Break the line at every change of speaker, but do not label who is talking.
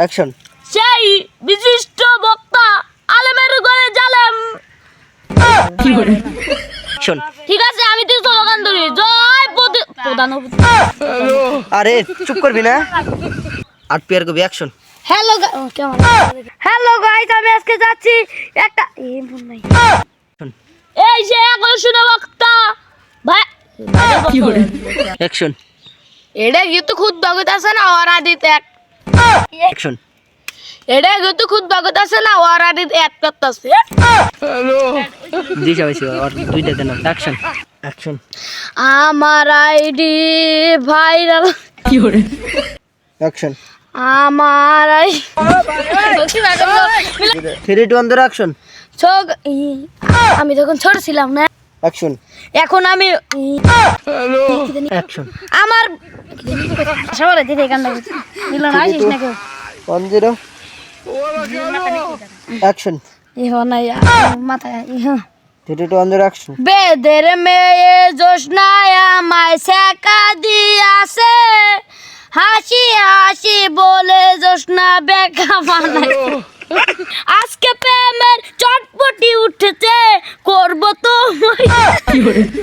Action
সেই বিশিষ্ট বক্তা আলেমের ঘরে জালেম।
অ্যাকশন
ঠিক আছে আমি তুই স্লোগান ধরি। জয় প্রধান
আরে চুপ করবি না? পেয়ার কবি অ্যাকশন
হ্যালো কেমন? হ্যালো গাইস আমি আজকে যাচ্ছি একটা এ মন নাই। এই যে আকর্ষণ বক্তা। ভাই
অ্যাকশন
এটা কিন্তু খুদ বাগত আছে না ওরা দিতে এক
অ্যাকশন
এটা কিন্তু খুদ বাগত আছে না ওরা এক করতেছে
জি সবাই আর দুইটা দেন অ্যাকশন অ্যাকশন
আমার আইডি ভাইরাল
অ্যাকশন
আমার আই
থ্রি টু ধরে অ্যাকশন
আমি যখন ছোট ছিলাম না
অ্যাকশন
এখন আমি
অ্যাকশন
আমার সবাই দিদি গানটা বেদের মেয়ে জোসনায় আমায় সেকা দিয়াছে। হাসি হাসি বলে জোসনা বেকা বানায়। আজকে প্রেমের চটপটি উঠেছে করব তো